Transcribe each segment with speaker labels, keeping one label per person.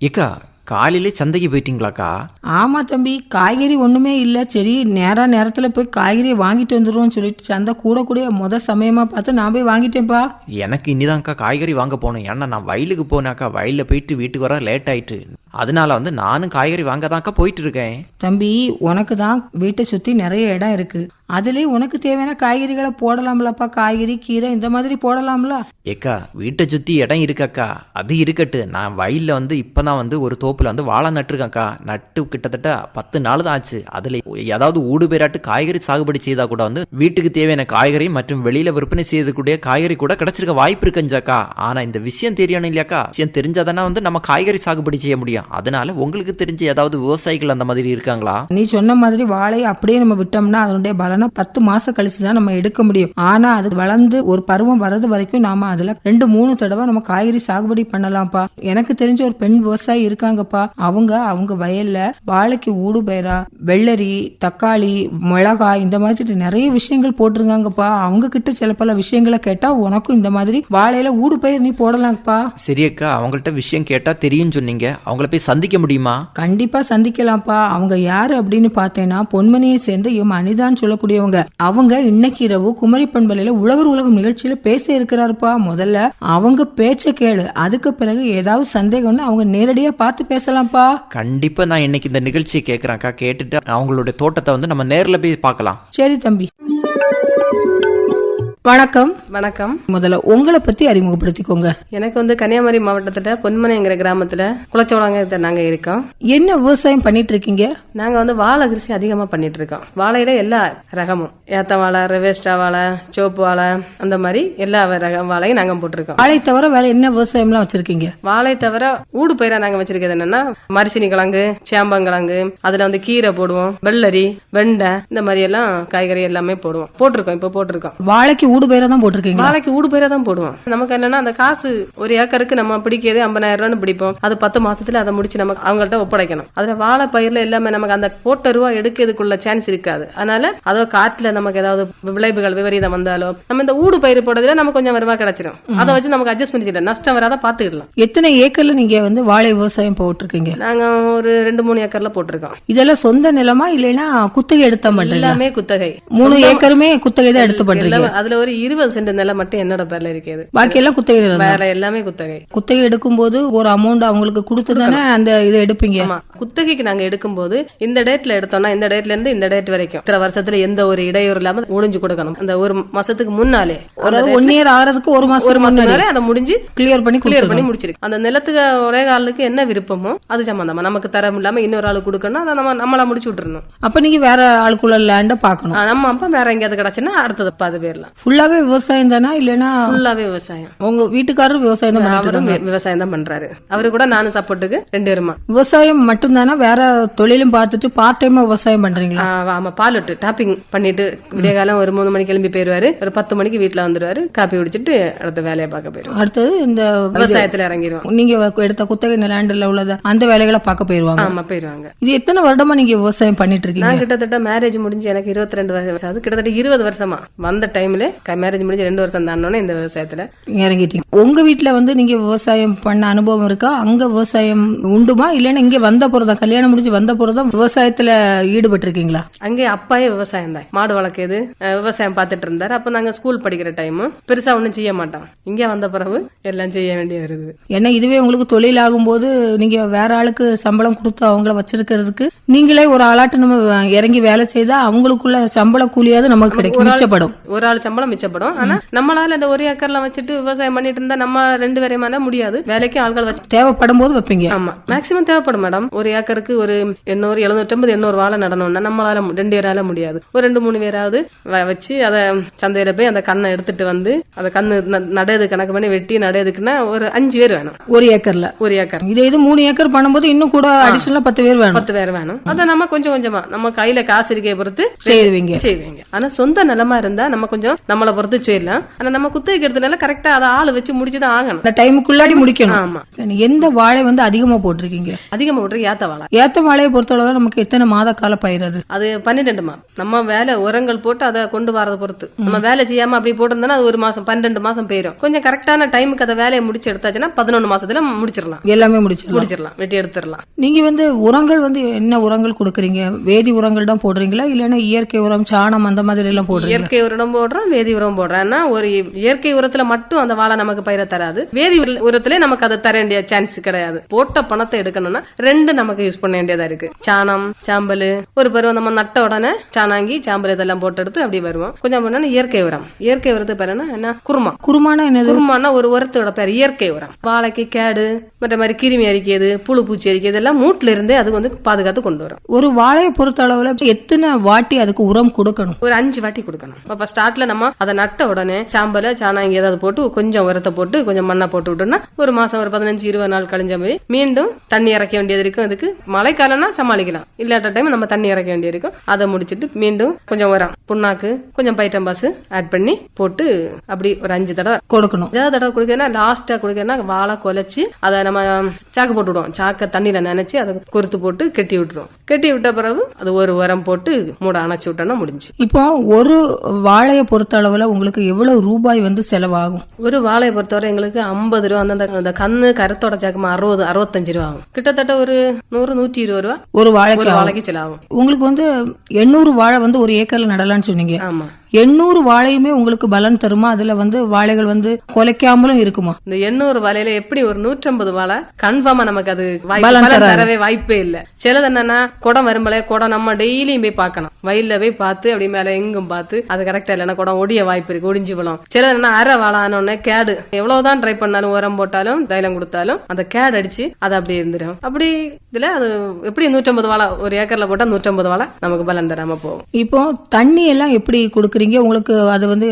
Speaker 1: ஏக்கா காலையிலே சந்தைக்கு போயிட்டீங்களாக்கா?
Speaker 2: ஆமா தம்பி காய்கறி ஒண்ணுமே இல்ல. சரி நேரா நேரத்துல போய் காய்கறி வாங்கிட்டு வந்துருவோம்னு சொல்லிட்டு சந்தை கூட கூட முத சமயமா பார்த்து நான் போய் வாங்கிட்டேன்ப்பா.
Speaker 1: எனக்கு இனிதான்க்கா காய்கறி வாங்க போகணும். ஏன்னா நான் வயலுக்கு போனேக்கா வயலில் போயிட்டு வீட்டுக்கு வர லேட் ஆயிட்டு. அதனால வந்து நானும் காய்கறி வாங்க தான்க்கா போயிட்டு இருக்கேன்
Speaker 2: தம்பி உனக்கு தான் வீட்டை சுத்தி நிறைய இடம் இருக்கு. அதுலயே உனக்கு தேவையான காய்கறிகளை போடலாம்லப்பா. காய்கறி கீரை இந்த மாதிரி போடலாம்ல.
Speaker 1: ஏக்கா வீட்டை சுற்றி இடம் இருக்காக்கா. அது இருக்கட்டு. நான் வயலில் வந்து இப்போ தான் வந்து ஒரு தோப்பில் வந்து வாழை நட்டுருக்கேன்க்கா. நட்டு கிட்டத்தட்ட பத்து நாள் தான் ஆச்சு. அதில் ஏதாவது ஊடு பேராட்டு காய்கறி சாகுபடி செய்தால் கூட வந்து வீட்டுக்கு தேவையான காய்கறி மற்றும் வெளியில் விற்பனை செய்யக்கூடிய காய்கறி கூட கிடைச்சிருக்க வாய்ப்பு இருக்குஞ்சாக்கா. ஆனால் இந்த விஷயம் தெரியணும் இல்லையாக்கா? விஷயம் தெரிஞ்சாதானே வந்து நம்ம காய்கறி சாகுபடி செய்ய முடியும். அதனால உங்களுக்கு தெரிஞ்ச ஏதாவது விவசாயிகள் அந்த மாதிரி இருக்காங்களா?
Speaker 2: நீ சொன்ன மாதிரி வாழையை அப்படியே நம்ம விட்டோம்னா அதனுடைய பலனை பத்து மாசம் கழிச்சு தான் நம்ம எடுக்க முடியும். ஆனா அது வளர்ந்து ஒரு பருவம் வர்றது வரைக்கும் நாம அதுல ரெண்டு மூணு தடவை நம்ம காய்கறி சாகுபடி பண்ணலாம்ப்பா. எனக்கு தெரிஞ்ச ஒரு பெண் விவசாயி இருக்காங்கப்பா. அவங்க அவங்க வயல்ல வாழைக்கு ஊடு பயிரா வெள்ளரி தக்காளி மிளகாய் இந்த மாதிரி நிறைய விஷயங்கள் போட்டிருக்காங்கப்பா. அவங்க கிட்ட சில பல விஷயங்களை கேட்டா உனக்கும் இந்த மாதிரி வாழையில ஊடு பயிர் நீ போடலாம்ப்பா.
Speaker 1: சரி அக்கா அவங்கள்ட்ட விஷயம் கேட்டால் தெரியும்னு சொன்னீங்க. அவங்கள போய் சந்திக்க முடியுமா?
Speaker 2: கண்டிப்பா சந்திக்கலாம்ப்பா. அவங்க யாரு அப்படின்னு பார்த்தேன்னா பொன்மணியை சேர்ந்த எம் அனிதான்னு சொல்லக்கூடியவங்க. அவங்க இன்னைக்கு இரவு குமரி பண்பலையில உழவர் உலகம் நிகழ்ச்சியில பேச இருக்கிறாருப்பா. முதல்ல அவங்க பேச்ச கேளு. அதுக்கு பிறகு ஏதாவது சந்தேகம்னு அவங்க நேரடியா பார்த்து பேசலாம்ப்பா.
Speaker 1: கண்டிப்பாக நான் இன்னைக்கு இந்த நிகழ்ச்சியை கேட்குறேன்க்கா கேட்டுட்டு அவங்களுடைய தோட்டத்தை வந்து நம்ம நேரில் போய் பார்க்கலாம்.
Speaker 2: சரி தம்பி. வணக்கம்.
Speaker 3: வணக்கம்.
Speaker 2: முதல்ல உங்களை பத்தி அறிமுகப்படுத்திக்கோங்க.
Speaker 3: எனக்கு வந்து கன்னியாகுமரி மாவட்டத்துல பொன்மனைங்கிற கிராமத்துல குளச்சோளங்க நாங்க இருக்கோம்.
Speaker 2: என்ன விவசாயம் பண்ணிட்டு இருக்கீங்க?
Speaker 3: நாங்க வந்து வாழை கிருஷி அதிகமா பண்ணிட்டு இருக்கோம். வாழையில எல்லா ரகமும். ஏத்த வாழை ரெவேஸ்டா வாழை சோப்பு வாழை அந்த மாதிரி எல்லா ரக வாழையும் நாங்க போட்டிருக்கோம்.
Speaker 2: வாழை தவிர வேற என்ன விவசாயம்லாம் வச்சிருக்கீங்க?
Speaker 3: வாழை தவிர ஊடு பயிரா நாங்க வச்சிருக்கிறது என்னன்னா மரிசினி கிழங்கு சேம்பங்கிழங்கு அதுல வந்து கீரை போடுவோம் வெள்ளரி வெண்டை இந்த மாதிரி எல்லாம் காய்கறி எல்லாமே போடுவோம். போட்டிருக்கோம் இப்ப போட்டிருக்கோம்.
Speaker 2: வாழைக்கு ஊடு பயிரா தான் போட்டிருக்கீங்க
Speaker 3: வாழைக்கு ஊடு பயிரா தான் போடுவோம். நமக்கு என்னன்னா அந்த காசு ஒரு ஏக்கருக்கு நம்ம பிடிக்கிறது ஐம்பதாயிரம் ரூபான்னு பிடிப்போம். அது பத்து மாசத்துல அதை முடிச்சு நமக்கு அவங்கள்ட்ட ஒப்படைக்கணும். அதுல வாழை பயிர்ல எல்லாமே நமக்கு அந்த போட்ட ரூபா எடுக்கிறதுக்குள்ள சான்ஸ் இருக்காது. அதனால அதோ காட்டுல நமக்கு ஏதாவது விளைவுகள் விபரீதம் வந்தாலோ நம்ம இந்த ஊடு பயிர் போடுறதுல நமக்கு கொஞ்சம் வருவா கிடைச்சிடும் அதை வச்சு நமக்கு அட்ஜஸ்ட் பண்ணிக்கலாம். நஷ்டம் வராத பாத்துக்கலாம்.
Speaker 2: எத்தனை ஏக்கர்ல நீங்க வந்து வாழை விவசாயம் போட்டிருக்கீங்க?
Speaker 3: நாங்க ஒரு ரெண்டு மூணு ஏக்கர்ல போட்டிருக்கோம்.
Speaker 2: இதெல்லாம் சொந்த நிலமா இல்லைன்னா குத்தகை எடுத்தா பண்றீங்க
Speaker 3: எல்லாமே குத்தகை.
Speaker 2: மூணு ஏக்கருமே குத்தகை தான் எடுத்து பண்றீங்க.
Speaker 3: எல்லாம் அதுல ஒரு இருபது சென்ட் நிலம் மட்டும் என்னோட பேர்ல இருக்குது
Speaker 2: பாக்கி எல்லாம் குத்தகை.
Speaker 3: வேற எல்லாமே குத்தகை.
Speaker 2: குத்தகை எடுக்கும்போது ஒரு அமௌண்ட் அவங்களுக்கு கொடுத்து தானே அந்த இதை எடுப்பீங்க?
Speaker 3: குத்தகைக்கு நாங்க எடுக்கும்போது இந்த டேட்ல எடுத்தோம்னா இந்த டேட்ல இருந்து இந்த டேட் வரைக்கும். இத்தனை வருஷத்துல எந்த ஒரு இடையூறு இல்லாம முடிஞ்சு கொடுக்கணும். அந்த ஒரு மாசத்துக்கு முன்னாலே.
Speaker 2: ஒன் இயர் ஆறதுக்கு ஒரு மாசம்
Speaker 3: ஒரு மாசத்துக்கு அதை முடிஞ்சு
Speaker 2: கிளியர் பண்ணி
Speaker 3: கிளியர் பண்ணி முடிச்சிருக்கு. அந்த நிலத்துக்கு ஒரே ஆளுக்கு என்ன விருப்பமோ அது சம்பந்தமா. நமக்கு தரம் இல்லாம இன்னொரு ஆளுக்கு கொடுக்கணும் அதை நம்ம நம்மளா முடிச்சு விட்டுறணும்.
Speaker 2: அப்ப நீங்க வேற ஆளுக்குள்ள லேண்ட பாக்கணும்
Speaker 3: நம்ம அப்பா வேற எங்கேயாவது கிடைச்சுன்னா அடுத்தது பாது பேர்லாம்.
Speaker 2: ஃபுல்லாவே விவசாயம் தானா? இல்லைன்னா
Speaker 3: ஃபுல்லாவே விவசாயம்.
Speaker 2: உங்க வீட்டுக்காரர் விவசாயம் தான்
Speaker 3: அவரும் விவசாயம் தான் பண்றாரு. அவரு கூட நானும் சப்போர்ட்டுக்கு ரெண்டு பேருமா.
Speaker 2: விவசாயம் மட்டும்தானா? வேற தொழிலும் பார்த்துட்டு பார்ட் டைமா விவசாயம் பண்றீங்களா?
Speaker 3: ஆமா பாலுட்டு டாப்பிங் பண்ணிட்டு விடிய காலம் ஒரு மூணு மணிக்கு கிளம்பி போயிருவாரு. ஒரு பத்து மணிக்கு வீட்டுல வந்துருவாரு. காப்பி குடிச்சிட்டு அடுத்த வேலையை பார்க்க போயிருவாரு.
Speaker 2: அடுத்தது இந்த
Speaker 3: விவசாயத்துல இறங்கிடுவான்
Speaker 2: நீங்க எடுத்த குத்தகை லேண்ட்ல உள்ளத அந்த வேலைகளை பார்க்க போயிருவாங்க.
Speaker 3: ஆமா போயிருவாங்க.
Speaker 2: இது எத்தனை வருடமா நீங்க விவசாயம் பண்ணிட்டு இருக்கீங்க?
Speaker 3: நான் கிட்டத்தட்ட மேரேஜ் முடிஞ்சு எனக்கு இருபத்தி ரெண்டு வருஷம் கிட்டத்தட்ட இருபது வருஷமா. வந்த டைம்ல மேரேஜ் முடிஞ்சு ரெண்டு வருஷம் தானோன்னு இந்த விவசாயத்துல.
Speaker 2: இறங்கிட்டீங்க. உங்க வீட்ல வந்து நீங்க விவசாயம் பண்ண அனுபவம் இருக்கா? அங்க விவசாயம் உண்டுமா? இல்லைன்னா இங்க வந்த போறதா? கல்யாணம் முடிஞ்சு வந்த போறதா? விவசாயத்துல ஈடுபட்டு இருக்கீங்களா
Speaker 3: அங்கே அப்பாயே விவசாயம் தான். மாடு வளர்க்குது விவசாயம் பார்த்துட்டு இருந்தாரு. அப்ப நாங்க ஸ்கூல் படிக்கிற டைம் பெருசா ஒண்ணும் செய்ய மாட்டோம். இங்க வந்த பிறகு எல்லாம் செய்ய வேண்டிய வருது
Speaker 2: ஏன்னா இதுவே உங்களுக்கு தொழில் ஆகும்போது நீங்க வேற ஆளுக்கு சம்பளம் கொடுத்து அவங்கள வச்சிருக்கிறதுக்கு நீங்களே ஒரு ஆளாட்டு நம்ம இறங்கி வேலை செய்தா அவங்களுக்குள்ள சம்பள கூலியாவது நமக்கு கிடைக்கும். மிச்சப்படும்.
Speaker 3: ஒரு ஆள் சம்பளம் மிச்சப்படும் ஆனா நம்மளால இந்த ஒரு ஏக்கர்ல வச்சுட்டு விவசாயம் பண்ணிட்டு இருந்தா நம்ம ரெண்டு பேரையுமான முடியாது. வேலைக்கு ஆள்கள் வச்சு
Speaker 2: தேவைப்படும் போது வைப்பீங்க.
Speaker 3: ஆமா. மேக்சிமம் தேவைப்படும் மேடம் ஒரு ஏக்கருக்கு ஒரு எண்ணூறு எழுநூற்றம்பது எண்ணூறு வாழை நடணும்னா நம்மளால ரெண்டு பேரால முடியாது. ஒரு ரெண்டு மூணு பேராவது வச்சு அதை சந்தையில போய் அந்த கண்ணை எடுத்துட்டு வந்து அந்த கண்ணு நடையது கணக்கு பண்ணி வெட்டி நடையதுக்குன்னா ஒரு அஞ்சு பேர் வேணும்.
Speaker 2: ஒரு ஏக்கர்ல.
Speaker 3: ஒரு ஏக்கர்.
Speaker 2: இதே இது மூணு ஏக்கர் பண்ணும்போது இன்னும் கூட அடிஷனலா பத்து பேர் வேணும்.
Speaker 3: பத்து பேர் வேணும். அதை நம்ம கொஞ்சம் கொஞ்சமா நம்ம கையில காசு இருக்கைய பொறுத்து
Speaker 2: செய்வீங்க.
Speaker 3: செய்வீங்க. ஆனா சொந்த நிலமா இருந்தா நம்ம கொஞ்சம் நம்ம நம்மளை பொறுத்து செய்யலாம் ஆனா நம்ம குத்தகைக்கு எடுத்தனால கரெக்டா அதை ஆளு வச்சு முடிச்சுதான் ஆகணும்.
Speaker 2: அந்த டைமுக்குள்ளாடி முடிக்கணும்.
Speaker 3: ஆமா.
Speaker 2: எந்த வாழை வந்து அதிகமா போட்டிருக்கீங்க?
Speaker 3: அதிகமா விட்டுரு ஏத்த வாழை.
Speaker 2: ஏத்த வாழையை பொறுத்தளவு நமக்கு எத்தனை மாத கால பயிர் அது
Speaker 3: பன்னிரெண்டு மா நம்ம வேலை உரங்கள் போட்டு அதை கொண்டு வரதை பொறுத்து. நம்ம வேலை செய்யாம அப்படி போட்டிருந்தோம்னா அது ஒரு மாசம் பன்னெண்டு மாசம் போயிடும் கொஞ்சம் கரெக்டான டைமுக்கு அதை வேலையை முடிச்சு எடுத்தாச்சுன்னா பதினொன்று மாசத்துல முடிச்சிடலாம்.
Speaker 2: எல்லாமே முடிச்சிடலாம்.
Speaker 3: முடிச்சிடலாம். வெட்டி எடுத்துடலாம்.
Speaker 2: நீங்க வந்து உரங்கள் வந்து என்ன உரங்கள் கொடுக்குறீங்க? வேதி உரங்கள் தான் போடுறீங்களா? இல்லைன்னா இயற்கை உரம் சாணம் அந்த மாதிரி எல்லாம் போடுறீங்களா?
Speaker 3: இயற்கை உரம் போடுறோம் வேதி உரம் போடுறோம் ஆனா ஒரு இயற்கை உரத்துல மட்டும் அந்த வாழை நமக்கு பயிர தராது. வேதி உர- உரத்திலே நமக்கு அதை தர வேண்டிய சான்ஸ் கிடையாது. போட்ட பணத்தை எடுக்கணும்னா ரெண்டு நமக்கு யூஸ் பண்ண வேண்டியதா இருக்கு. சாணம் சாம்பல் ஒரு பருவம் நம்ம நட்ட உடனே சாணாங்கி சாம்பல் இதெல்லாம் போட்டு எடுத்து அப்படி வருவோம். கொஞ்சம் பண்ணா இயற்கை உரம். இயற்கை உரத்து பேர் என்ன? என்ன? குருமா.
Speaker 2: குருமான என்னது?
Speaker 3: குருமானா ஒரு உரத்தோட பேர் இயற்கை உரம். வாழைக்கு கேடு மற்ற மாதிரி கிருமி அரிக்கிறது புழு பூச்சி அரிக்கிறது எல்லாம் மூட்டுல இருந்தே அது வந்து பாதுகாத்து கொண்டு வரும்.
Speaker 2: ஒரு வாழையை பொறுத்த அளவுல எத்தனை வாட்டி அதுக்கு உரம் கொடுக்கணும்?
Speaker 3: ஒரு அஞ்சு வாட்டி கொடுக்கணும். அப்ப ஸ்டார்ட்ல நம்ம அதை நட்ட உடனே சாம்பல சாணாங்கி ஏதாவது போட்டு கொஞ்சம் உரத்தை போட்டு கொஞ்சம் மண்ணை போட்டு விட்டோம்னா ஒரு மாசம் ஒரு பதினஞ்சு இருபது நாள் கழிஞ்ச மாதிரி மீண்டும் தண்ணி இறக்க வேண்டியது இருக்கும். அதுக்கு மழைக்காலம்னா சமாளிக்கலாம். இல்லாட்ட டைம் நம்ம தண்ணி இறக்க வேண்டியது இருக்கும். அதை முடிச்சிட்டு மீண்டும் கொஞ்சம் உரம் புண்ணாக்கு கொஞ்சம் பைட்டம் பாஸ் ஆட் பண்ணி போட்டு அப்படி ஒரு அஞ்சு தடவை
Speaker 2: கொடுக்கணும்.
Speaker 3: அஞ்சாவது தடவை குடிக்கிறதுனா லாஸ்டா குடிக்கிறதுனா வாழை குலைச்சு அதை நம்ம சாக்கு போட்டு விடுவோம். சாக்கை தண்ணியில நினைச்சு அதை கொறுத்து போட்டு கெட்டி விட்டுருவோம் கெட்டி விட்ட பிறகு அது ஒரு உரம் போட்டு மூட அணைச்சு விட்டோம்னா முடிஞ்சு.
Speaker 2: இப்போ ஒரு வாழையை பொறுத்த அளவுல உங்களுக்கு எவ்வளவு ரூபாய் வந்து செலவாகும்?
Speaker 3: ஒரு வாழையை பொறுத்தவரை எங்களுக்கு ஐம்பது ரூபா அந்த அந்த கண்ணு கருத்தோட சாக்கமா அறுபது அறுபத்தஞ்சு ரூபா ஆகும். கிட்டத்தட்ட ஒரு நூறு நூற்றி இருபது ரூபா
Speaker 2: ஒரு வாழைக்கு.
Speaker 3: வாழைக்கு செலவாகும்.
Speaker 2: உங்களுக்கு வந்து எண்ணூறு வாழை வந்து ஒரு ஏக்கர்ல நடலாம்னு சொன்னீங்க.
Speaker 3: ஆமா.
Speaker 2: எண்ணூறு வாழையுமே உங்களுக்கு பலன் தருமா? அதுல வந்து வாழைகள் வந்து குலைக்காமலும் இருக்குமா?
Speaker 3: இந்த எண்ணூறு வாழையில எப்படி ஒரு நூற்றம்பது வாழை? கன்ஃபார்மா நமக்கு அது. தரவே வாய்ப்பே இல்ல. சிலது என்னன்னா குடம் வரும்பலே குடம் நம்ம டெய்லியும் போய் பார்க்கணும். வயல்ல போய் பார்த்து அப்படி மேல எங்கும் பார்த்து அது கரெக்டா இல்லைன்னா குடம் ஒடிய வாய்ப்பு இருக்கு ஒடிஞ்சு விழும். சிலது என்ன அரை வாழை ஆனோடனே கேடு. எவ்வளவுதான் ட்ரை பண்ணாலும் உரம் போட்டாலும் தைலம் கொடுத்தாலும் அந்த கேடு அடிச்சு அது அப்படியே இருந்துடும். அப்படி இதுல அது எப்படி நூற்றம்பது வாழை ஒரு ஏக்கர்ல போட்டா நூற்றம்பது வாழை நமக்கு பலன் தராம போகும்.
Speaker 2: இப்போ தண்ணி எல்லாம் எப்படி கொடுக்குறீங்க உங்களுக்கு அது வந்து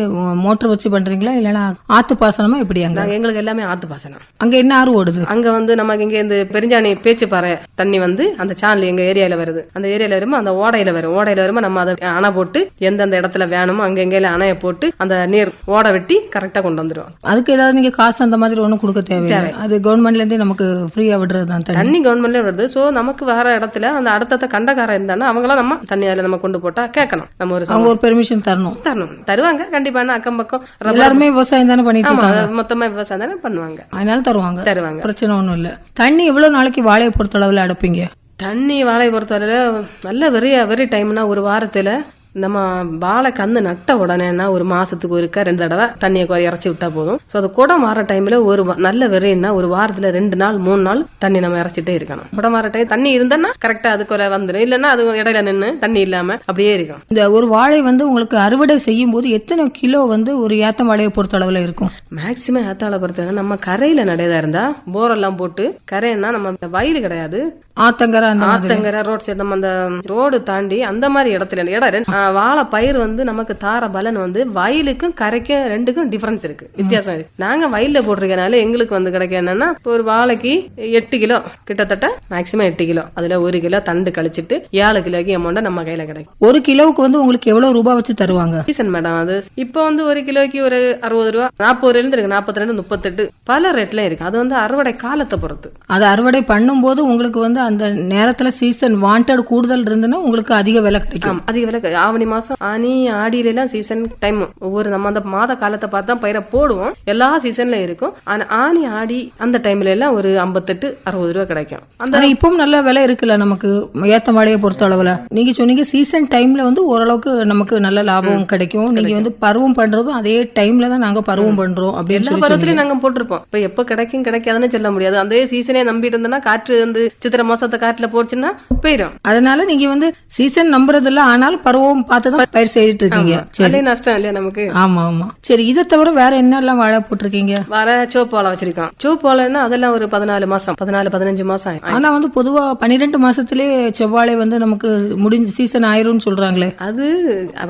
Speaker 2: மோட்டர் வச்சு பண்றீங்களா இல்லைன்னா ஆத்து பாசனமா எப்படி அங்க?
Speaker 3: எங்களுக்கு எல்லாமே ஆத்து பாசனம்.
Speaker 2: அங்க என்ன ஆறு ஓடுது?
Speaker 3: அங்க வந்து நமக்கு இங்க இந்த பெருஞ்சாணி பேச்சுப்பாறை தண்ணி வந்து அந்த சானல் எங்க ஏரியால வருது. அந்த ஏரியால வரும்போது அந்த ஓடையில வரும். ஓடையில வரும்போது நம்ம அதை அணை போட்டு எந்தெந்த இடத்துல வேணுமோ அங்க எங்கேயும் அணைய போட்டு அந்த நீர் ஓடை வெட்டி கரெக்டா கொண்டு வந்துருவோம்.
Speaker 2: அதுக்கு ஏதாவது நீங்க காசு அந்த மாதிரி ஒண்ணும் கொடுக்க தேவையில்லை? அது கவர்மெண்ட்ல இருந்தே நமக்கு ஃப்ரீயா விடுறது தான் தண்ணி.
Speaker 3: கவர்மெண்ட்ல வருது சோ நமக்கு வர இடத்துல அந்த அடுத்தடுத்த கண்டக்காரன் இருந்தானா அவங்களாம் நம்ம தண்ணி அதுல நம்ம கொண்டு போட்டா கேட்கணும். நம்ம ஒரு
Speaker 2: அவங்க ஒரு பெர்மிஷன் தரணும்.
Speaker 3: தரணும். தருவாங்க. கண்டிப்பா அக்கம் பக்கம்
Speaker 2: எல்லாருமே விவசாயம் தானே பண்ணிட்டு
Speaker 3: மொத்தமா விவசாயம் தானே பண்ணுவாங்க.
Speaker 2: அதனால தருவாங்க.
Speaker 3: தருவாங்க.
Speaker 2: பிரச்சனை ஒண்ணும் இல்ல. தண்ணி எவ்வளவு நாளைக்கு வாழையை பொறுத்த அளவுல அடைப்பீங்க?
Speaker 3: தண்ணி வாழை பொறுத்தவரையில நல்ல வெறி வெறி டைம்னா ஒரு வாரத்துல நம்ம வாழை கந்து நட்ட உடனேனா ஒரு மாசத்துக்கு ஒருக்கா ரெண்டு தடவை தண்ணியை கொ- இறச்சி விட்டா போதும். ஸோ அது குடம் வர டைம்ல ஒரு நல்ல வெறின்னா ஒரு வாரத்துல ரெண்டு நாள் மூணு நாள் தண்ணி நம்ம இறச்சிட்டே இருக்கணும். குடம் வர டைம் தண்ணி இருந்தன்னா கரெக்டா அது குறை வந்துடும் இல்லைன்னா அது இடையில நின்று தண்ணி இல்லாம அப்படியே இருக்கும்.
Speaker 2: இந்த ஒரு வாழை வந்து உங்களுக்கு அறுவடை செய்யும் போது எத்தனை கிலோ வந்து ஒரு ஏத்த வாழையை பொறுத்த அளவுல இருக்கும்?
Speaker 3: மேக்சிமம் ஏத்தால பொறுத்தவரை நம்ம கரையில நடையதா இருந்தா போரெல்லாம் போட்டு கரைன்னா நம்ம வயல் கிடையாது.
Speaker 2: ஆத்தங்கரை
Speaker 3: ஆத்தங்கரை ரோட் சைடு நம்ம அந்த ரோடு தாண்டி அந்த மாதிரி இடத்துல இடம் வாழை பயிர் வந்து நமக்கு தார பலன் வந்து வயலுக்கும் கரைக்கும் ரெண்டுக்கும் டிஃபரன்ஸ் இருக்கு. வித்தியாசம் இருக்கு. நாங்க வயல்ல போட்டிருக்கனால எங்களுக்கு வந்து கிடைக்க என்னன்னா ஒரு வாழைக்கு எட்டு கிலோ கிட்டத்தட்ட மேக்சிமம் எட்டு கிலோ. அதுல ஒரு கிலோ தண்டு கழிச்சிட்டு ஏழு கிலோக்கு அமௌண்ட் நம்ம கையில கிடைக்கும்.
Speaker 2: ஒரு கிலோவுக்கு வந்து உங்களுக்கு எவ்வளவு ரூபாய் வச்சு தருவாங்க?
Speaker 3: சீசன் மேடம் அது இப்போ வந்து ஒரு கிலோக்கு ஒரு அறுபது ரூபா நாற்பது ரூபாயில இருக்கு. நாற்பத்தி ரெண்டு முப்பத்தெட்டு பல ரேட்ல இருக்கு. அது வந்து அறுவடை காலத்தை பொறுத்து.
Speaker 2: அது அறுவடை பண்ணும்போது உங்களுக்கு வந்து அந்த நேரத்துல சீசன் வாண்டட் கூடுதல் இருந்துன்னா உங்களுக்கு அதிக விலை கிடைக்கும்.
Speaker 3: அதிக விலை ஆவணி மாசம் ஆனி ஆடியில எல்லாம் சீசன் டைம் ஒவ்வொரு நம்ம அந்த மாத காலத்தை பார்த்து தான் பயிரை போடுவோம். எல்லா சீசன்ல இருக்கும். ஆனா ஆனி ஆடி அந்த டைம்ல எல்லாம் ஒரு ஐம்பத்தெட்டு அறுபது ரூபா கிடைக்கும். அந்த
Speaker 2: இப்பவும் நல்ல விலை இருக்குல்ல நமக்கு ஏத்த வாழையை பொறுத்த அளவுல. நீங்க சொன்னீங்க சீசன் டைம்ல வந்து ஓரளவுக்கு நமக்கு நல்ல லாபம் கிடைக்கும். நீங்க வந்து பருவம் பண்றதும் அதே டைம்ல தான் நாங்க பருவம் பண்றோம் அப்படின்னு
Speaker 3: எல்லா. பருவத்திலயும் நாங்க போட்டிருப்போம். இப்ப எப்ப கிடைக்கும் கிடைக்காதுன்னு சொல்ல முடியாது. அந்த சீசனே நம்பிட்டு இருந்தோம்னா காற்று வந்து சித்திரை மாசத்தை காட்டுல போச்சுன்னா போயிடும்
Speaker 2: அதனால நீங்க வந்து சீசன் நம்புறது இல்ல ஆனாலும் பருவம் பார்த்து தான் பயிர் செய்துட்டு இருக்கீங்க சரி.
Speaker 3: நஷ்டம் இல்லையா நமக்கு?
Speaker 2: ஆமா ஆமா. சரி இதை தவிர வேற என்னெல்லாம் வாழை போட்டிருக்கீங்க?
Speaker 3: வர சோப்பாலை வச்சிருக்கோம். சோப்பாலைன்னா அதெல்லாம் ஒரு பதினாலு மாசம். பதினாலு பதினஞ்சு மாசம்.
Speaker 2: ஆனா வந்து பொதுவா பன்னிரெண்டு மாசத்திலே செவ்வாழை வந்து நமக்கு முடிஞ்சு சீசன் ஆயிரும்னு சொல்றாங்களே.
Speaker 3: அது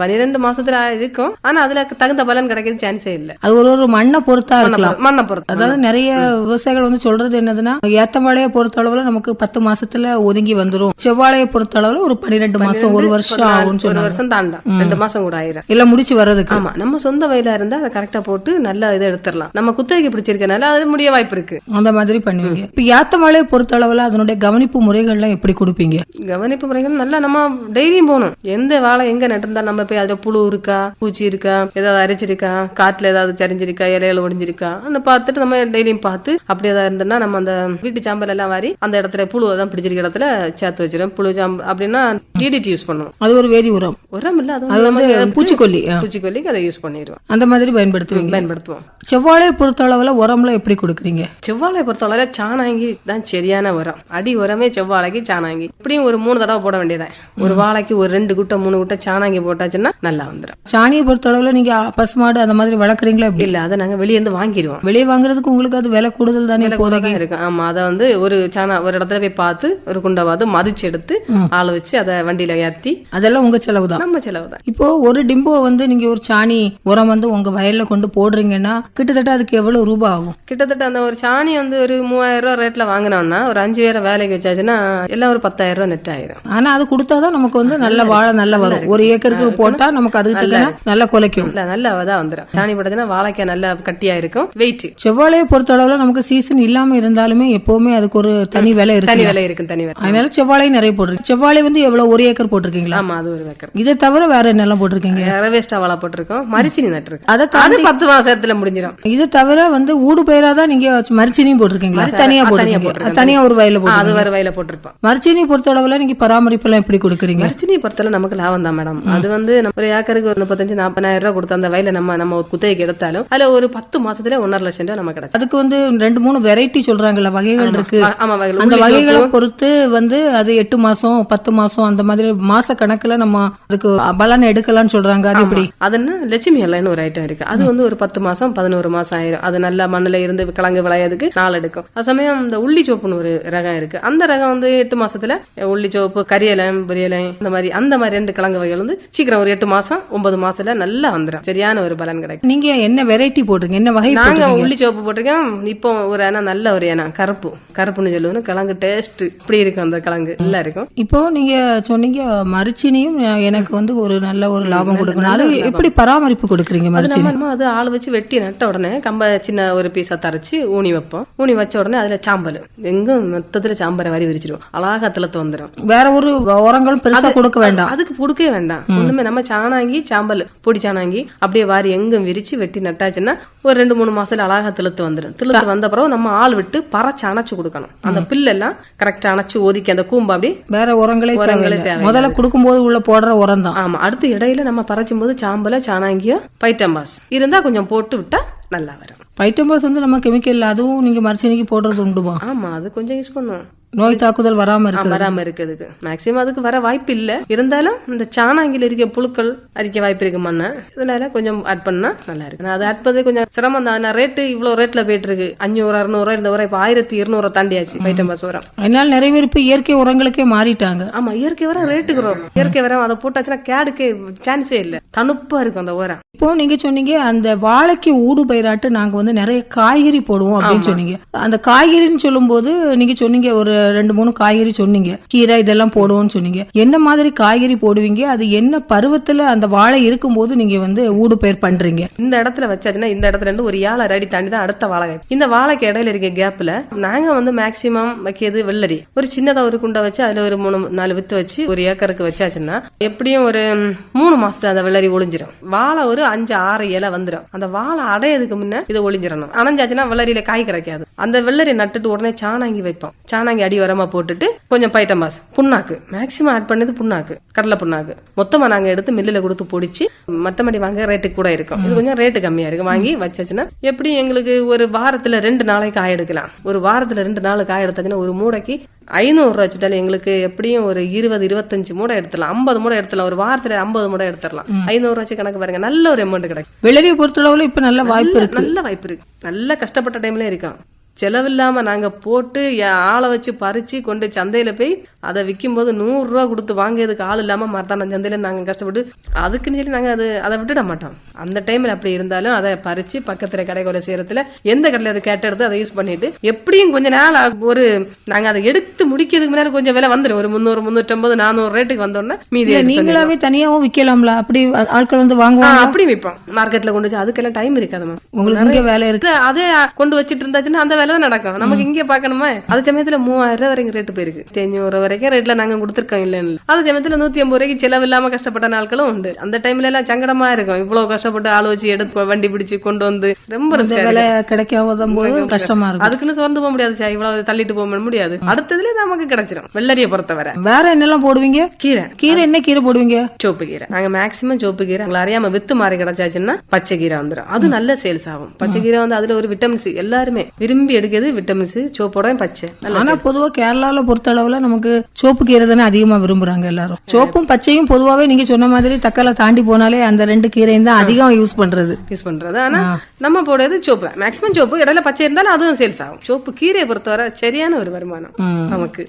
Speaker 3: பன்னிரெண்டு மாசத்துல இருக்கும். ஆனா அதுல தகுந்த பலன் கிடைக்கிறது சான்ஸே இல்ல.
Speaker 2: அது ஒரு ஒரு மண்ணை பொறுத்தா இருக்கலாம்.
Speaker 3: மண்ணை பொறுத்து.
Speaker 2: அதாவது நிறைய விவசாயிகள் வந்து சொல்றது என்னதுன்னா ஏத்த வாழையை பொறுத்த அளவுல நமக்கு பத்து மாசத்துல ஒதுங்கி வந்துரும். செவ்வாழையை பொறுத்த அளவுல ஒரு பன்னிரெண்டு மாசம் ஒரு வருஷம் ஆகும்னு சொன்னாங்க.
Speaker 3: மாசம் தாண்டா ரெண்டு மாசம் கூட ஆயிரும்.
Speaker 2: எல்லாம் முடிச்சு வர்றதுக்கு.
Speaker 3: ஆமா நம்ம சொந்த வயலா இருந்தா அதை கரெக்டா போட்டு நல்லா இதை எடுத்துடலாம். நம்ம குத்தகைக்கு பிடிச்சிருக்கனால அது முடிய வாய்ப்பு இருக்கு.
Speaker 2: அந்த மாதிரி பண்ணுவீங்க. இப்ப யாத்த மழையை பொறுத்த அளவுல அதனுடைய கவனிப்பு முறைகள்லாம் எப்படி கொடுப்பீங்க?
Speaker 3: கவனிப்பு முறைகள் நல்லா நம்ம டெய்லியும் போகணும். எந்த வாழை எங்க நட்டிருந்தா நம்ம போய் அதுல புழு இருக்கா பூச்சி இருக்கா ஏதாவது அரைச்சிருக்கா காட்டுல ஏதாவது சரிஞ்சிருக்கா இலையில ஒடிஞ்சிருக்கா அந்த பார்த்துட்டு நம்ம டெய்லியும் பார்த்து அப்படி ஏதாவது இருந்ததுன்னா நம்ம அந்த வீட்டு சாம்பல் எல்லாம் வாரி அந்த இடத்துல புழு தான் பிடிச்சிருக்க இடத்துல சேர்த்து வச்சிடும் புழு சாம்பல் அப்படின்னா டிடிடி யூஸ் பண்ணுவோம்.
Speaker 2: அது ஒரு வேதி உரம்.
Speaker 3: உரம் இல்ல அது வந்து
Speaker 2: பூச்சிக்கொல்லி.
Speaker 3: பூச்சிக்கொல்லிக்கு அதை யூஸ் பண்ணிடுவோம்.
Speaker 2: அந்த மாதிரி பயன்படுத்துவீங்க?
Speaker 3: பயன்படுத்துவோம்.
Speaker 2: செவ்வாழையை பொறுத்த அளவுல உரம்லாம் எப்படி கொடுக்குறீங்க?
Speaker 3: செவ்வாழை பொறுத்தவரை சாணாங்கி தான் சரியான உரம். அடி உரமே செவ்வாழைக்கு சாணாங்கி. இப்படியும் ஒரு மூணு தடவை போட வேண்டியதான் ஒரு வாழைக்கு ஒரு ரெண்டு குட்டை மூணு குட்டை சாணாங்கி போட்டாச்சுன்னா நல்லா வந்துடும்
Speaker 2: சாணியை பொறுத்த அளவுல நீங்க பசுமாடு அந்த மாதிரி வளர்க்குறீங்களா எப்படி?
Speaker 3: இல்ல அதை நாங்க வெளியே இருந்து வாங்கிடுவோம்.
Speaker 2: வெளியே வாங்குறதுக்கு உங்களுக்கு அது விலை கூடுதல் தானே இப்போதைக்கு
Speaker 3: இருக்கும். ஆமா அதை வந்து ஒரு சாணா ஒரு இடத்துல போய் பார்த்து ஒரு குண்டாவது மதிச்சு எடுத்து ஆளை வச்சு அதை வண்டியில ஏத்தி
Speaker 2: அதெல்லாம் உங்க செலவு தான்
Speaker 3: நம்ம செலவு தான்.
Speaker 2: இப்போ ஒரு டிம்போ வந்து நீங்க ஒரு சாணி உரம் வந்து உங்க வயல்ல கொண்டு போடுறீங்கன்னா கிட்டத்தட்ட அதுக்கு எவ்வளவு ரூபாய் ஆகும்?
Speaker 3: கிட்டத்தட்ட அந்த ஒரு சாணி வந்து ஒரு மூவாயிரம் ரூபாய் ரேட்ல வாங்கினோம்னா ஒரு அஞ்சு பேரை வேலைக்கு வச்சாச்சுன்னா எல்லாம் ஒரு பத்தாயிரம் ரூபாய் நெட் ஆயிரும்.
Speaker 2: ஆனா அது கொடுத்தாதான் நமக்கு வந்து நல்ல வாழை நல்லா வரும். ஒரு ஏக்கருக்கு போட்டா நமக்கு அதுக்கு நல்லா குலைக்கும்.
Speaker 3: நல்லா தான் வந்துடும் சாணி போட்டதுன்னா வாழைக்காய் நல்லா கட்டியா இருக்கும். வெயிட்
Speaker 2: செவ்வாழையை பொறுத்த அளவுல நமக்கு சீசன் இல்லாம இருந்தாலுமே எப்பவுமே அதுக்கு ஒரு தனி விலை
Speaker 3: தனி
Speaker 2: இருக்கு
Speaker 3: விலை இருக்கும் தனி விலை.
Speaker 2: அதனால செவ்வாழை நிறைய போட்டிருக்கீங்க. செவ்வாழை வந்து எவ்வளவு? ஒரு ஏக்கர் போட்டிருக்கீங்களா?
Speaker 3: ஆமா அது ஒரு ஏக்கர்.
Speaker 2: இதை தவிர வேற என்னெல்லாம் போட்டிருக்கீங்க?
Speaker 3: ரவேஸ்டா வாழை போட்டிருக்கோம். மரிச்சினி நட்டுருக்கு
Speaker 2: அதை
Speaker 3: அது பத்து மாசத்துல முடிஞ்சிடும்.
Speaker 2: இதை தவிர வந்து ஊடு பயிரா தான் நீங்க மரிச்சினியும் போட்டிருக்கீங்களா? அது தனியா போட்டிருக்கீங்க. அது தனியா ஒரு வயல்ல
Speaker 3: அது
Speaker 2: போட்டு
Speaker 3: வேற வயல போட்டிருப்போம்.
Speaker 2: மரிச்சினி பொறுத்த அளவுல நீங்க பராமரிப்பு எல்லாம் எப்படி கொடுக்குறீங்க?
Speaker 3: மரிச்சினி பொறுத்தல நமக்கு லாபம் தான் மேடம். அது வந்து நம்ம ஒரு ஏக்கருக்கு ஒரு முப்பத்தஞ்சு நாற்பதாயிரம் ரூபாய் கொடுத்த அந்த வயல நம்ம நம்ம ஒரு குத்தகைக்கு எடுத்தாலும் அதுல ஒரு பத்து மாசத்துல ஒன்னரை லட்சம் ரூபாய் நம்ம கிடைச்சு
Speaker 2: அதுக்கு வந்து ரெண்டு மூணு வெரைட்டி சொல்றாங்கல்ல வகைகள் இருக்கு.
Speaker 3: ஆமா வயல்
Speaker 2: அந்த வகைகளை. பொறுத்து வந்து அது எட்டு மாசம் பத்து மாசம் அந்த மாதிரி மாச கணக்குல நம்ம அதுக்கு பலன் எடுக்கலாம்னு சொல்றாங்க. அது எப்படி?
Speaker 3: அதுன்னா லட்சுமி எல்லைன்னு ஒரு ஐட்டம் இருக்கு. அது வந்து ஒரு பத்து மாசம் பதினோரு மாசம் ஆயிரும். அது நல்லா மண்ணுல இருந்து கிழங்கு விளையாதுக்கு நாள் எடுக்கும். அது சமயம் இந்த உள்ளி சோப்புன்னு ஒரு ரகம் இருக்கு. அந்த ரகம் வந்து எட்டு மாசத்துல உள்ளி சோப்பு கரியலை புரியலை இந்த மாதிரி அந்த மாதிரி ரெண்டு கிழங்கு வகைகள் வந்து சீக்கிரம் ஒரு எட்டு மாசம் ஒன்பது மாசத்துல நல்லா வந்துடும் சரியான ஒரு பலன் கிடைக்கும்.
Speaker 2: நீங்க என்ன வெரைட்டி போட்டிருக்கீங்க? என்ன வகை
Speaker 3: நாங்க உள்ளி சோப்பு போட்டிருக்கோம். இப்போ ஒரு ஏன்னா நல்ல ஒரு ஏன்னா கருப்பு. கருப்புன்னு சொல்லுவோம். கிழங்கு டேஸ்ட் இப்படி இருக்கும் அந்த கிழங்கு நல்லா இருக்கும்.
Speaker 2: இப்போ நீங்க சொன்னீங்க மரிச்சினியும் எனக்கு வந்து ஒரு நல்ல ஒரு லாபம் கொடுக்கணும் அது எப்படி பராமரிப்பு கொடுக்குறீங்க
Speaker 3: என்னமோ அது ஆள் வச்சு வெட்டி நட்ட உடனே கம்ப சின்ன ஒரு பீஸா தரைச்சு ஊனி வைப்போம். ஊனி வச்ச உடனே அதுல சாம்பல். எங்கும் மொத்தத்துல சாம்பரை வரி விரிச்சிடும் அழகா திளத்து வந்துடும்
Speaker 2: வேற ஒரு உரங்களும் பெருசா கொடுக்க வேண்டாம்.
Speaker 3: அதுக்கு கொடுக்கவே வேண்டாம். ஒண்ணுமே நம்ம சாணாங்கி சாம்பல் பொடி சாணாங்கி அப்படியே வாரி எங்கும் விரிச்சு வெட்டி நட்டாச்சுன்னா ஒரு ரெண்டு மூணு மாசத்துல அழகா திளத்து வந்துடும் திளத்து வந்த பிறகு நம்ம ஆள் விட்டு பறச்சு அணைச்சு கொடுக்கணும். அந்த பில்லெல்லாம் கரெக்டா அணைச்சு ஒதுக்கி அந்த கூம்பு அப்படியே
Speaker 2: வேற உரங்களே
Speaker 3: உரங்களே.
Speaker 2: முதல்ல கொடுக்கும்போது உள்ள போடுற உரம் தான்
Speaker 3: ஆமா அடுத்து இடையில நம்ம பறைச்சும் போது சாம்பல சாணாங்கியோ பைட்டம்பாஸ். இருந்தா கொஞ்சம் போட்டு விட்டா நல்லா வரும்.
Speaker 2: பைட்டம்பாஸ் வந்து நம்ம கெமிக்கல் அதுவும் நீங்க மரிச்சினிக்கு போடுறது உண்டுமா?
Speaker 3: ஆமா அது கொஞ்சம் யூஸ் பண்ணுவோம்
Speaker 2: நோய் தாக்குதல் வராம இருக்கு
Speaker 3: வராம இருக்கிறதுக்கு. மேக்சிமம் அதுக்கு வர வாய்ப்பு இல்ல. இருந்தாலும் இந்த சாணாங்கில இருக்க புழுக்கள் அரிக்க வாய்ப்பு இருக்கு மண்ணை. இதனால கொஞ்சம் ஆட் பண்ணா நல்லா இருக்கு. அது ஆட் பண்ணது கொஞ்சம் சிரமம் தான். ரேட்டு இவ்வளவு ரேட்ல போயிட்டு இருக்கு. அஞ்சூறு அறுநூறு இந்த வரை இப்ப ஆயிரத்தி இருநூறு தாண்டியாச்சு பைட்டம் பாஸ் உரம்.
Speaker 2: அதனால நிறைய பேர் இப்ப இயற்கை உரங்களுக்கே மாறிட்டாங்க.
Speaker 3: ஆமா இயற்கை உரம் ரேட்டுக்கு வரும். இயற்கை உரம் அதை போட்டாச்சுன்னா கேடுக்கே சான்ஸே இல்ல. தணுப்பா இருக்கும் அந்த உரம்.
Speaker 2: இப்போ நீங்க சொன்னீங்க அந்த வாழைக்கு ஊடு பயிராட்டு நாங்க வந்து நிறைய காய்கறி போடுவோம் அப்படின்னு சொன்னீங்க. அந்த காய்கறின்னு சொல்லும்போது நீங்க சொன்னீங்க ஒரு ரெண்டு மூணு காய்கறி சொன்னீங்க. கீரை இதெல்லாம் போடுவோம்னு சொன்னீங்க. என்ன மாதிரி காய்கறி போடுவீங்க? அது என்ன பருவத்துல அந்த வாழை இருக்கும்போது நீங்க வந்து ஊடு பயிர் பண்றீங்க?
Speaker 3: இந்த இடத்துல வச்சாச்சுன்னா இந்த இடத்துல இருந்து ஒரு ஏழை அடி தாண்டி தான் அடுத்த வாழை. இந்த வாழைக்கு இடையில இருக்க கேப்ல நாங்க வந்து மேக்சிமம் வைக்கிறது வெள்ளரி. ஒரு சின்னதா ஒரு குண்டை வச்சு அதுல ஒரு மூணு நாலு வித்து வச்சு ஒரு ஏக்கருக்கு வச்சாச்சுன்னா எப்படியும் ஒரு மூணு மாசத்துல அந்த வெள்ளரி ஒளிஞ்சிரும். வாழை ஒரு அஞ்சு ஆறு இலை வந்துடும் அந்த வாழை அடையதுக்கு முன்ன இதை ஒளிஞ்சிடணும். அணைஞ்சாச்சுன்னா வெள்ளரியில காய் கிடைக்காது அந்த வெள்ளரி நட்டுட்டு உடனே சாணாங்கி வைப்போம். சாணாங்கி அடி வரமா போட்டுட்டு கொஞ்சம் பைட்டமாஸ் புண்ணாக்கு. மேக்சிமம் ஆட் பண்ணது புண்ணாக்கு கடலை புண்ணாக்கு. மொத்தமா நாங்க எடுத்து மில்லுல கொடுத்து பொடிச்சு மத்தமடி வாங்க ரேட்டு கூட இருக்கும். இது கொஞ்சம் ரேட்டு கம்மியா இருக்கு வாங்கி வச்சாச்சுன்னா எப்படி எங்களுக்கு ஒரு வாரத்துல ரெண்டு நாளைக்கு காய் எடுக்கலாம். ஒரு வாரத்துல ரெண்டு நாள் காய் எடுத்தாச்சுன்னா ஒரு மூடைக்கு ஐநூறு ரூபா வச்சுட்டாலும் எங்களுக்கு எப்படியும் ஒரு இருபது இருபத்தஞ்சு மூடை எடுத்துடலாம். ஐம்பது மூடை எடுத்துடலாம். ஒரு வாரத்துல ஐம்பது மூடை எடுத்துடலாம். ஐநூறு ரூபா வச்சு கணக்கு பாருங்க. நல்ல ஒரு அமௌண்ட் கிடைக்கும்.
Speaker 2: வெள்ளரியை பொறுத்தளவுல இப்ப நல்ல வாய்ப்பு இருக்கு.
Speaker 3: நல்ல வாய்ப்பு இருக்கு. நல்ல கஷ்டப்பட்ட டைம்ல இருக்கும் செலவில்லாம நாங்க போட்டு ஆளை வச்சு பறிச்சு கொண்டு சந்தையில போய் அதை விற்கும் போது நூறு ரூபா கொடுத்து வாங்கியதுக்கு ஆள் இல்லாம மரத்தான சந்தையில நாங்க கஷ்டப்பட்டு அதுக்குன்னு சொல்லி நாங்க அது அதை விட்டுட மாட்டோம். அந்த டைம்ல அப்படி இருந்தாலும் அதை பறிச்சு பக்கத்துல கடைக்கோல சேரத்துல எந்த கடையில அதை கேட்ட எடுத்து அதை யூஸ் பண்ணிட்டு எப்படியும் கொஞ்ச நாள் ஒரு நாங்க அதை எடுத்து முடிக்கிறதுக்கு முன்னாடி கொஞ்சம் விலை வந்துடும் ஒரு முந்நூறு முந்நூற்றம்பது நானூறு ரேட்டுக்கு வந்தோடனே மீதி
Speaker 2: நீங்களாவே தனியாவும் விக்கலாம்ல? அப்படி ஆட்கள் வந்து வாங்குவாங்க
Speaker 3: அப்படி விற்போம் மார்க்கெட்ல கொண்டு வச்சு அதுக்கெல்லாம் டைம் இருக்காதுமா
Speaker 2: உங்களுக்கு இங்க வேலை இருக்கு.
Speaker 3: அதே கொண்டு வச்சிட்டு இருந்தாச்சுன்னா அந்த வேலை தான் நடக்கும். நமக்கு இங்கே பார்க்கணுமா? அது சமயத்துல மூவாயிரம் ரூபாய் வரைக்கும் ரேட்டு போயிருக்கு. தேஞ்சூறு வரைக்கும் ரேட்ல நாங்க கொடுத்துருக்கோம் இல்லைன்னு. அது சமயத்துல நூத்தி ஐம்பது ரூபாய்க்கு செலவு இல்லாம கஷ்டப்பட்ட நாட்களும் உண்டு. அந்த டைம்ல எல்லாம் சங்கடமா இருக்கும். இவ்வளவு கஷ்டப்பட்டு வச்சு எடுத்து வண்டி பிடிச்சு கொண்டு வந்து ரொம்ப
Speaker 2: விலை
Speaker 3: இருக்கு.
Speaker 2: கிடைக்காத போது கஷ்டமா இருக்கும்
Speaker 3: அதுக்குன்னு சொந்து போக முடியாது இவ்வளவு தள்ளிட்டு போக முடியாது. அடுத்ததுல நமக்கு கிடைச்சிரும். வெள்ளரியை பொறுத்தவரை.
Speaker 2: வேற என்னெல்லாம் போடுவீங்க?
Speaker 3: கீரை.
Speaker 2: கீரை என்ன கீரை போடுவீங்க?
Speaker 3: சோப்பு கீரை. நாங்க மேக்சிமம் சோப்பு கீரை. உங்களை அறியாம வித்து மாறி கிடைச்சாச்சுன்னா பச்சை கீரை வந்துடும் அது நல்ல சேல்ஸ் ஆகும். பச்சை கீரை வந்து அதுல ஒரு விட்டமின் சி எல்லாருமே விரும்பி எடுக்கிறது விட்டமின் சி சோப்போட பச்சை.
Speaker 2: ஆனா பொதுவா கேரளால பொறுத்த அளவுல நமக்கு சோப்பு கீரை தானே அதிகமா விரும்புறாங்க எல்லாரும். சோப்பும் பச்சையும் பொதுவாவே நீங்க சொன்ன மாதிரி தக்காளி தாண்டி போனாலே அந்த ரெண்டு கீரையும் தான் அதிகம் யூஸ் பண்றது.
Speaker 3: யூஸ் பண்றது. ஆனா நம்ம போடுறது சோப்பு. மேக்ஸிமம் சோப்பு இடையில பச்சை இருந்தாலும் அதுவும் சேல்ஸ் ஆகும். சோப்பு கீரையை பொறுத்தவரை சரியான ஒரு வருமானம். நமக்கு.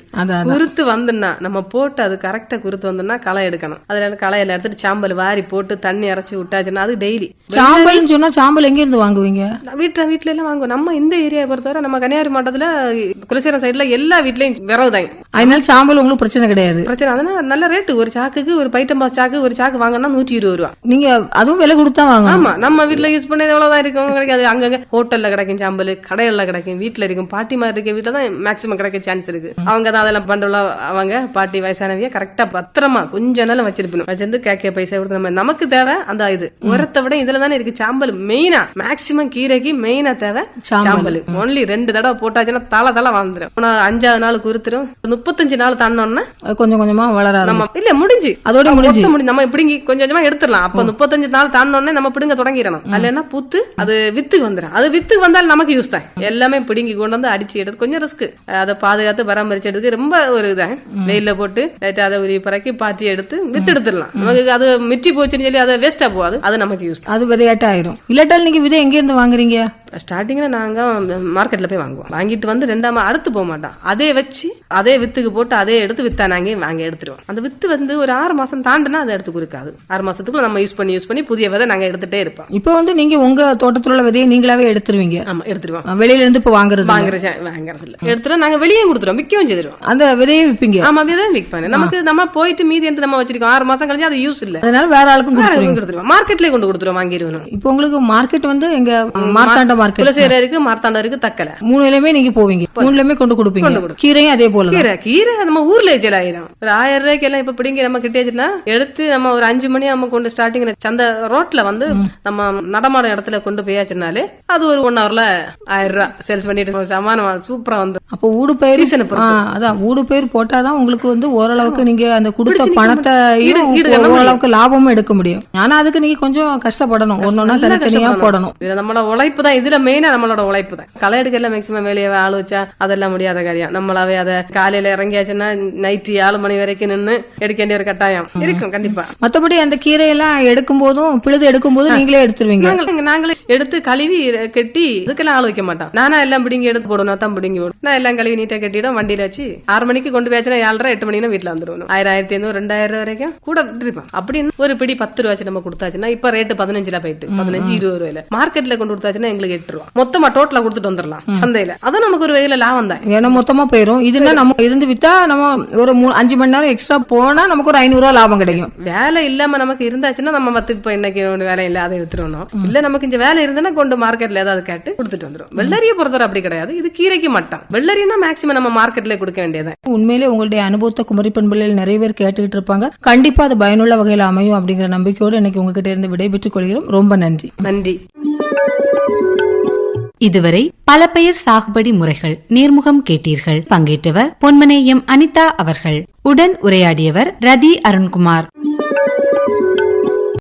Speaker 3: குருத்து வந்துன்னா நம்ம போட்டு அது கரெக்டா குருத்து வந்துன்னா களை எடுக்கணும். அதுல களையில எடுத்துட்டு சாம்பல் வாரி போட்டு தண்ணி அரைச்சு விட்டாச்சுன்னா அது டெய்லி
Speaker 2: சாம்பல்னு சொன்னா சாம்பல் எங்க இருந்து வாங்குவீங்க?
Speaker 3: வீட்டுல வீட்டுல எல்லாம் வாங்குவோம். நம்ம இந்த ஏரியா பொறுத்தவரை நம்ம கன்னியாகுமரி மாவட்டத்துல குலசேரம் சைடுல எல்லா வீட்லயும் விரவு தான்.
Speaker 2: அதனால சாம்பல் உங்களுக்கு பிரச்சனை கிடையாது.
Speaker 3: பிரச்சனை அதனால நல்ல ரேட்டு ஒரு சாக்குக்கு ஒரு பைட்டம்பாஸ் சாக்கு ஒரு சாக்கு வாங்கினா நூத்தி இருபது ரூபா.
Speaker 2: நீங்க அதுவும் விலை கொடுத்தா வாங்கணும்.
Speaker 3: ஆமா நம்ம வீட்ல யூஸ் பண்ணது எவ்வளவுதான் இருக்கும்? கிடைக்காது. அங்கங்க ஹோட்டல்ல கிடைக்கும் சாம்பல் கடைகள்ல கிடைக்கும் வீட்ல இருக்கும். பாட்டி மாதிரி இருக்க வீட்டுல தான் மேக்ஸிமம் கிடைக்க சான்ஸ் இருக்கு. அவங்க தான் அதெல்லாம் பண்றோம் அவங்க பாட்டி வயசானவிய கரெக்டா பத்திரமா கொஞ்ச நாள் வச்சிருப்பணும். வச்சிருந்து கேக்க பைசா கொடுத்து நம்ம நமக்கு தேவை அந்த இது. உரத்தை விட இதுல தானே இருக்கு சாம்பல். மெயினா மேக்ஸிமம் கீரைக்கு மெயினா தேவை சாம்பல். ஒன்லி ரெண்டு தடவை போட்டாச்சுன்னா தலை தலை வாழ்ந்துரும். ஆனா அஞ்சாவது நாள் குறுத்துரும் முப்பத்தஞ்சு நாள் தாண்டோம்னா
Speaker 2: கொஞ்சம் கொஞ்சமா வளர
Speaker 3: நம்ம இல்ல முடிஞ்சு.
Speaker 2: அதோட முடிஞ்சு.
Speaker 3: நம்ம பிடுங்கி கொஞ்சம் கொஞ்சமா எடுத்துடலாம். அப்ப முப்பத்தஞ்சு நாள் நம்ம பிடுங்க தொடங்கிடணும். இல்லைன்னா புத்து அது வித்துக்கு வந்துடும் அது வித்துக்கு வந்தால் நமக்கு யூஸ் தான். எல்லாமே பிடுங்கி கொண்டு வந்து அடிச்சு எடுத்து கொஞ்சம் ரிஸ்க் அதை பாதுகாத்து பராமரிச்சு எடுத்து ரொம்ப ஒரு இதான் வெயில போட்டு லைட்டா அதை உரிய பிறக்கி பாத்தி எடுத்து வித்து எடுத்துடலாம் நமக்கு அது மிச்சி போச்சுன்னு சொல்லி அதை வேஸ்டா போகாது. அது நமக்கு யூஸ்
Speaker 2: அது விதையாட்ட ஆயிரும். இல்லாட்டால் நீங்க விதை எங்க இருந்து வாங்குறீங்க?
Speaker 3: ஸ்டார்டிங்ல நாங்க மார்க்கெட்ல போய் வாங்குவோம். வாங்கிட்டு வந்து ரெண்டாம அறுத்து போக மாட்டோம். அதே வச்சு அதே வித்துக்கு போட்டு அதே எடுத்து வித்தா நாங்க வாங்கி எடுத்துருவோம். அந்த வித்து வந்து ஒரு ஆறு மாசம் தாண்டுனா அதை எடுத்து கொடுக்காது ஆறு மாசத்துக்குள்ள நம்ம யூஸ் பண்ணி யூஸ் பண்ணி புதிய விதை நாங்க எடுத்துட்டே இருப்போம்.
Speaker 2: இப்போ வந்து நீங்க உங்க தோட்டத்துல உள்ள விதையை நீங்களாவே எடுத்துருவீங்க?
Speaker 3: ஆமா எடுத்துருவோம்.
Speaker 2: அஹ் வெளியில இருந்து இப்ப வாங்குறது இல்ல.
Speaker 3: வாங்குற சா- வாங்குறது இல்ல எடுத்துட்டு நாங்க வெளியே கொடுத்துருவோம். விற்கவும் செய்திருவோம்.
Speaker 2: அந்த விதையை விப்பீங்க
Speaker 3: ஆமா விதை விக் பண்ணு நமக்கு நம்ம போயிட்டு மீதி எடுத்து நம்ம வச்சிருக்கோம். ஆறு மாசம் கழிச்சு அது யூஸ் இல்ல.
Speaker 2: அதனால வேற ஆளுக்கும்
Speaker 3: கொடுத்துருவோம். மார்க்கெட்லயே கொண்டு கொடுத்துருவோம். வாங்கிடுவோம்.
Speaker 2: இப்போ உங்களுக்கு மார்க்கெட் வந்து எங்க மார்த்தாண்ட மார்க்கெட்
Speaker 3: குலசேர இருக்கு. மார்த்தாண்டம் இருக்கு தக்கலை.
Speaker 2: மூணுலயுமே நீங்க போவீங்க. மூணுலயுமே கொண்டு கொடுப்பீங்க. கீரையும் அதே போல
Speaker 3: கீரை கீரை நம்ம ஊர்ல வச்சல ஆயிரும். ஒரு ஆயிரம் ரூபாய்க்கு எல்லாம் இப்ப பிடிங்க நம்ம கிட்டியாச்சுன்னா எடுத்து நம்ம ஒரு அஞ்சு மணி நம்ம கொண்டு ஸ்டார்டிங் சந்த ரோட்ல வந்து நம்ம நடமாட இடத்துல கொண்டு போயாச்சுனாலே அது ஒரு ஒன் ஹவர்ல ஆயிரம் ரூபாய் சேல்ஸ் பண்ணிட்டு சமானமா சூப்பரா வந்து
Speaker 2: அப்போ ஊடு பயிர் அதான் ஊடு பயிர் போட்டாதான் உங்களுக்கு வந்து ஓரளவுக்கு நீங்க அந்த கொடுத்த
Speaker 3: கட்ட
Speaker 2: ஓரளவுக்கு லாபமும் எடுக்க முடியும். ஆனா அதுக்கு நீங்க கொஞ்சம் கஷ்டப்படணும். ஒன்னொன்னா தனித்தனியா. போடணும்.
Speaker 3: இது நம்மளோட உழைப்பு தான். இதுல மெயினா நம்மளோட உழைப்பு தான். களை எடுக்கல மேக்சிமம் வெளியே ஆள் வச்சா அதெல்லாம் முடியாத காரியம். நம்மளாவே அதை காலையில இறங்கியாச்சுன்னா நைட்டு ஏழு மணி வரைக்கும் நின்னு எடுக்க வேண்டிய ஒரு கட்டாயம். இருக்கும் கண்டிப்பா.
Speaker 2: மத்தபடி அந்த கீரையெல்லாம் எடுக்கும் போதும் பிழுது எடுக்கும் போதும் நீங்களே எடுத்துருவீங்க.
Speaker 3: நாங்கள் எடுத்து கழுவி கட்டி இதுக்கெல்லாம் ஆள் வைக்க மாட்டோம். நானா எல்லாம் பிடிங்கி எடுத்து போடணும் தான் பிடிங்கி போடும் நான் எல்லாம் கழுவி நீட்டா கட்டிடும் வண்டியில வச்சு ஆறு மணிக்கு கொண்டு போயாச்சுன்னா ஏழரை எட்டு மணினா வீட்டுல வந்துருவோம் ஆயிரம் ஆயிரத்தி ஐநூறு ரெண்டாயிரம் ரூபாய் வரைக்கும் கூட விட்டுருப்போம் அப்படின்னு ஒரு பிடி பத்து ரூபாச்சு நம்ம கொடுத்தாச்சுன்னா இப்ப ரேட்டு பதினஞ்சுல போயிட்டு பதினஞ்சு இருபது ரூபாயில. மார்க்கெட்ல கொண்டு கொடுத்தாச்சுன்னா எங்களுக்கு எட்டு ரூபா மொத்தமா டோட்டலா கொடுத்துட்டு வந்துடலாம் சந்தையில. அது நமக்கு ஒரு வகையில லாபம் தான்.
Speaker 2: ஏன்னா மொத்தமா போயிரும். இதுன்னா நம்ம இருந்து வித்தா நம்ம ஒரு அஞ்சு மணி நேரம் எக்ஸ்ட்ரா போனா நமக்கு ஒரு ஐநூறு ரூபா லாபம் கிடைக்கும்.
Speaker 3: வேலை இல்லாம நமக்கு இருந்தாச்சுன்னா நம்ம மத்து இப்ப இன்னைக்கு வேலை இல்ல அதை வித்துருவோம் இல்ல நமக்கு இங்க வேலை இருந்ததுன்னா கொண்டு மார்க்கெட்ல ஏதாவது கேட்டு கொடுத்துட்டு வந்துரும். வெள்ளரியை பொறுத்தவரை அப்படி கிடையாது. இது கீரைக்கு மட்டும். வெள்ளரினா மேக்சிமம் நம்ம மார்க்கெட்ல கொடுக்க வேண்டியது
Speaker 2: உண்மையிலே உங்களுடைய அனுபவத்தை குமரி பண்புகளில் நிறைய பேர் கேட்டுக்கிட்டு இருப்பாங்க. கண்டிப்பா அது பயனுள்ள வகையில் அமையும் அப்படிங்கிற நம்பிக்கையோடு இன்னைக்கு உங்ககிட்ட இருந்து விடைபெற்றுக் கொள்கிறோம். ரொம்ப நன்றி.
Speaker 3: நன்றி.
Speaker 4: இதுவரை பல பயிர் சாகுபடி முறைகள் நேர்முகம் கேட்டீர்கள். பங்கேற்றவர் பொன்மனே எம். அனிதா அவர்கள். உடன் உரையாடியவர் ரதி அருண்குமார்.